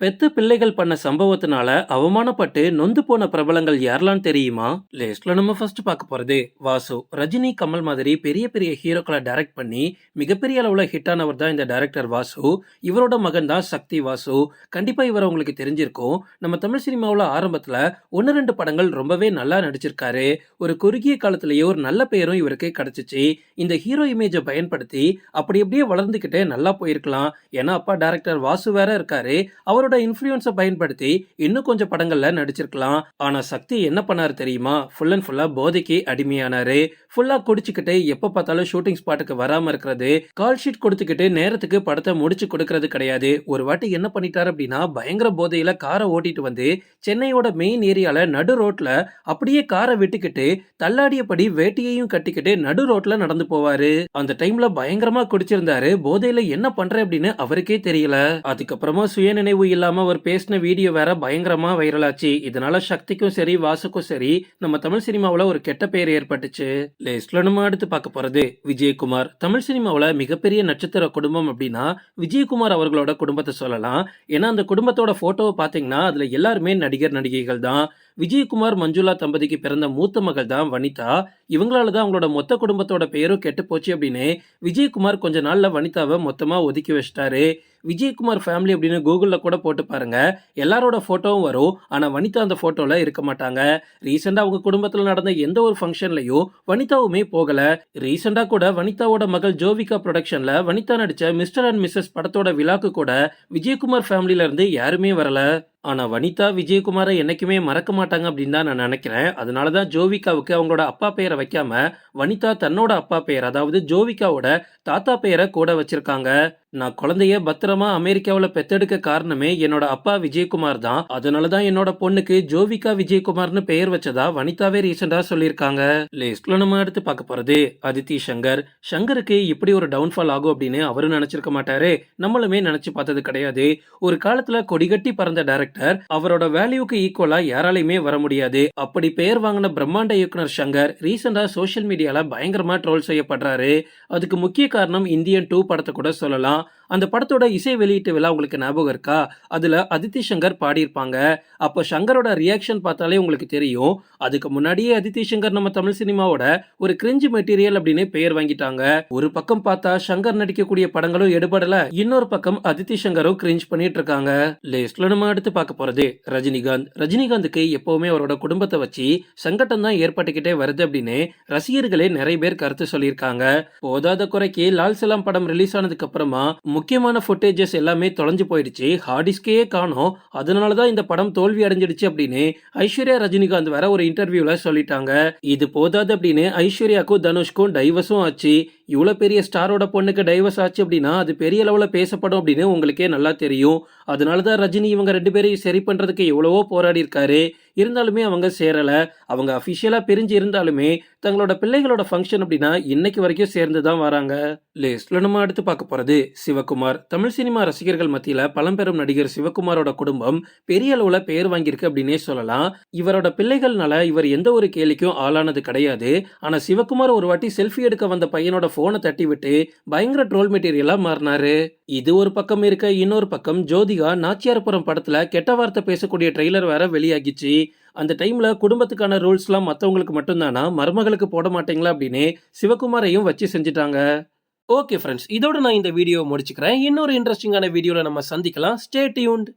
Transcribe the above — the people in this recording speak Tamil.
பெத்த பிள்ளைகள் பண்ண சம்பவத்தினால அவமானப்பட்டு நொந்து போன பிரபலங்கள் யாரெல்லாம் தெரியுமா? லிஸ்ட்ல நம்ம ஃபர்ஸ்ட் பார்க்க போறது வாசு. ரஜினி கமல் மாதிரி பெரிய பெரிய ஹீரோக்களை டைரக்ட் பண்ணி மிகப்பெரிய அளவுல ஹிட் ஆனவர் தான் இந்த டைரக்டர் வாசு. இவரோட மகன் தான் சக்தி வாசு. கண்டிப்பா இவர் உங்களுக்கு தெரிஞ்சிருக்கும். நம்ம தமிழ் சினிமாவில் ஆரம்பத்துல ஒன்று ரெண்டு படங்கள் ரொம்பவே நல்லா நடிச்சிருக்காரு. ஒரு குறுகிய காலத்திலேயே ஒரு நல்ல பெயரும் இவருக்கு கிடைச்சிச்சு. இந்த ஹீரோ இமேஜை பயன்படுத்தி அப்படி அப்படியே வளர்ந்துக்கிட்டே நல்லா போயிருக்கலாம். ஏன்னா அப்பா டைரக்டர் வாசு வேற இருக்காரு. அவரோட இன்ஃப்ளூயன்ஸை பயன்படுத்தி இன்னும் கொஞ்சம் படங்கள்ல நடிச்சிருக்கலாம். ஆனா சக்தி என்ன பண்ணாரு தெரியுமா? ஃபுல் அண்ட் ஃபுல்லா போதைக்கு அடிமையானாரு. ஃபுல்லா குடிச்சுக்கிட்டு எப்ப பார்த்தாலும் ஷூட்டிங் ஸ்பாட்டுக்கு வராம இருக்கிறது. கால் ஷீட் கொடுத்துக்கிட்டு நேரத்துக்கு படத்தை முடிச்சு கொடுக்கறது கிடையாது. ஒரு வாட்டி என்ன பண்ணிட்டாரு அப்படின்னா பயங்கர போதையில காரை ஓட்டிட்டு வந்து சென்னையோட மெயின் ஏரியால நடு ரோட்ல அப்படியே காரை விட்டுக்கிட்டு தள்ளாடியபடி வேட்டியையும் கட்டிக்கிட்டு நடு ரோட்ல நடந்து போவாரு. அந்த டைம்ல பயங்கரமா குடிச்சிருந்தாரு. போதையில என்ன பண்றேன் அப்படின்னு அவருக்கே தெரியல. அதுக்கப்புறமா சுயநினைவு இல்லாமல் அவர் பேசின வீடியோ வேற பயங்கரமாக வைரல் ஆச்சு. இதனால சக்திக்கும் சரி வாசுக்கும் சரி நம்ம தமிழ் சினிமாவில் ஒரு கெட்ட பெயர் ஏற்பட்டுச்சு. லிஸ்ட்ல நம்ம அடுத்து பார்க்க போகிறது விஜயகுமார். தமிழ் சினிமாவில் மிகப்பெரிய நட்சத்திர குடும்பம் அப்படின்னா விஜயகுமார் அவர்களோட குடும்பத்தை சொல்லலாம். ஏன்னா அந்த குடும்பத்தோட ஃபோட்டோவை பார்த்தீங்கன்னா அதில் எல்லாருமே நடிகர் நடிகைகள் தான். விஜயகுமார் மஞ்சுளா தம்பதிக்கு பிறந்த மூத்த மகள் தான் வனிதா. இவங்களால தான் அவங்களோட மொத்த குடும்பத்தோட பெயரும் கெட்டு போச்சு அப்படின்னு விஜயகுமார் கொஞ்ச நாள்ல வனிதாவை மொத்தமா ஒதுக்கி வச்சிட்டாரு. விஜயகுமார் ஃபேமிலி அப்படின்னு கூகுளில் கூட போட்டு பாருங்க. எல்லாரோட ஃபோட்டோவும் வரும். ஆனால் வனிதா அந்த ஃபோட்டோவில் இருக்க மாட்டாங்க. ரீசெண்டாக அவங்க குடும்பத்தில் நடந்த எந்த ஒரு ஃபங்க்ஷன்லையும் வனிதாவுமே போகலை. ரீசெண்டாக கூட வனிதாவோட மகள் ஜோவிகா ப்ரொடக்ஷனில் வனிதா நடித்த மிஸ்டர் அண்ட் மிஸ்ஸஸ் படத்தோட விழாக்கு கூட விஜயகுமார் ஃபேமிலியிலேருந்து யாருமே வரல. ஆனால் வனிதா விஜயகுமாரை என்றைக்குமே மறக்க மாட்டாங்க அப்படின்னு தான் நான் நினைக்கிறேன். அதனால தான் ஜோவிகாவுக்கு அவங்களோட அப்பா பெயரை வைக்காம வனிதா தன்னோட அப்பா பெயர் அதாவது ஜோவிகாவோட தாத்தா பெயரை கூட வச்சிருக்காங்க. நான் குழந்தைய பத்திரமா அமெரிக்காவில் பெத்தெடுக்க காரணமே என்னோட அப்பா விஜயகுமார் தான். அதனால தான் என்னோட பொண்ணுக்கு ஜோவிகா விஜயகுமார்னு பெயர் வச்சதா வனிதாவே ரீசெண்டா சொல்லியிருக்காங்க. லிஸ்ட்ல நம்ம எடுத்து பார்க்க போறது அதித்தி சங்கர் சங்கருக்கு இப்படி ஒரு டவுன்ஃபால் ஆகும் அப்படின்னு அவரும் நினைச்சிருக்க மாட்டாரு. நம்மளுமே நினைச்சு பார்த்தது கிடையாது. ஒரு காலத்துல கொடிகட்டி பறந்த டேரக்டர் அவரோட வேல்யூக்கு ஈக்குவலா யாராலையுமே வர முடியாது. அப்படி பெயர் வாங்கின பிரம்மாண்ட இயக்குனர் சங்கர் ரீசெண்டா சோஷியல் மீடியால பயங்கரமா ட்ரோல் செய்யப்படுறாரு. அதுக்கு முக்கிய காரணம் இந்தியன் டூ படத்தை கூட சொல்லலாம். அந்த படத்தோட இசை வெளியீட்டு விழா உங்களுக்கு ஞாபகம் இருக்கா? அதுல அதித்தி சங்கர் பாடியிருப்பாங்க. அப்போ சங்கரோட ரியாக்ஷன் பார்த்தாலே உங்களுக்கு தெரியும். அதுக்கு முன்னாடியே அதித்தி சங்கர் நம்ம தமிழ் சினிமாவோட ஒரு கிரிஞ்சு மெட்டீரியல் அப்படின்னு பெயர் வாங்கிட்டாங்க. ஒரு பக்கம் பார்த்தா சங்கர் நடிக்கக்கூடிய படங்களும் எடுபடல. இன்னொரு பக்கம் அதித்தி சங்கரும் கிரிஞ்ச் பண்ணிட்டு இருக்காங்க. லிஸ்ட்ல நம்ம அடுத்து பார்க்க போறது ரஜினிகாந்த். ரஜினிகாந்துக்கு எப்போவுமே அவரோட குடும்பத்தை வச்சு சங்கட்டம் தான் ஏற்பட்டுக்கிட்டே வருது அப்படின்னு ரசிகர்களே நிறைய பேர் கருத்து சொல்லியிருக்காங்க. போதாத குறைக்கு லால் சலாம் படம் ரிலீஸ் ஆனதுக்கு அப்புறமா முக்கியமான ஃபுட்டேஜஸ் எல்லாமே தொலைஞ்சு போயிடுச்சு. ஹார்டிஸ்கே காணோம். அதனால தான் இந்த படம் தோல்வி அடைஞ்சிடுச்சு அப்படின்னு ஐஸ்வர்யா ரஜினிகாந்த் வேற ஒரு இன்டர்வியூல சொல்லிட்டாங்க. இது போதாது அப்படின்னு ஐஸ்வர்யாக்கும் தனுஷ்க்கும் டைவர்ஸும் ஆச்சு. இவ்வளோ பெரிய ஸ்டாரோட பொண்ணுக்கு டைவர்ஸ் ஆச்சு அப்படின்னா அது பெரிய லெவலில் பேசப்படும் அப்படின்னு உங்களுக்கே நல்லா தெரியும். அதனால தான் ரஜினி இவங்க ரெண்டு பேரும் சரி பண்ணுறதுக்கு எவ்வளவோ போராடி இருக்காரு இருந்தாலுமே அவங்க சேரலை. அவங்க அஃபிஷியலாக பிரிஞ்சு இருந்தாலுமே தங்களோட பிள்ளைகளோட ஃபங்க்ஷன் அப்படின்னா இன்னைக்கு வரைக்கும் சேர்ந்து தான் வராங்க. லிஸ்ட்ல நம்ம அடுத்து பார்க்க போகிறது சிவகுமார். தமிழ் சினிமா ரசிகர்கள் மத்தியில் பழம்பெரும் நடிகர் சிவகுமாரோட குடும்பம் பெரிய அளவில் பெயர் வாங்கியிருக்கு அப்படின்னே சொல்லலாம். இவரோட பிள்ளைகள்னால இவர் எந்த ஒரு கேலிக்கும் ஆளானது கிடையாது. ஆனால் சிவகுமார் ஒரு வாட்டி செல்ஃபி எடுக்க வந்த பையனோட ஃபோனை தட்டி விட்டு பயங்கர ட்ரோல் மெட்டீரியலாக மாறினாரு. இது ஒரு பக்கம் இருக்க இன்னொரு பக்கம் ஜோதிகா நாச்சியார்புரம் படத்தில் கெட்ட வார்த்தை பேசக்கூடிய ட்ரெய்லர் வேற வெளியாகிச்சு. அந்த டைமில் குடும்பத்துக்கான ரூல்ஸ்லாம் மற்றவங்களுக்கு மட்டும்தானா? மருமகளுக்கு போட மாட்டீங்களா அப்படின்னு சிவகுமாரையும் வச்சு செஞ்சுட்டாங்க. ஓகே ஃப்ரெண்ட்ஸ் இதோட நான் இந்த வீடியோ முடிச்சுக்கிறேன். இன்னொரு இன்ட்ரெஸ்டிங்கான வீடியோவில் நம்ம சந்திக்கலாம். Stay tuned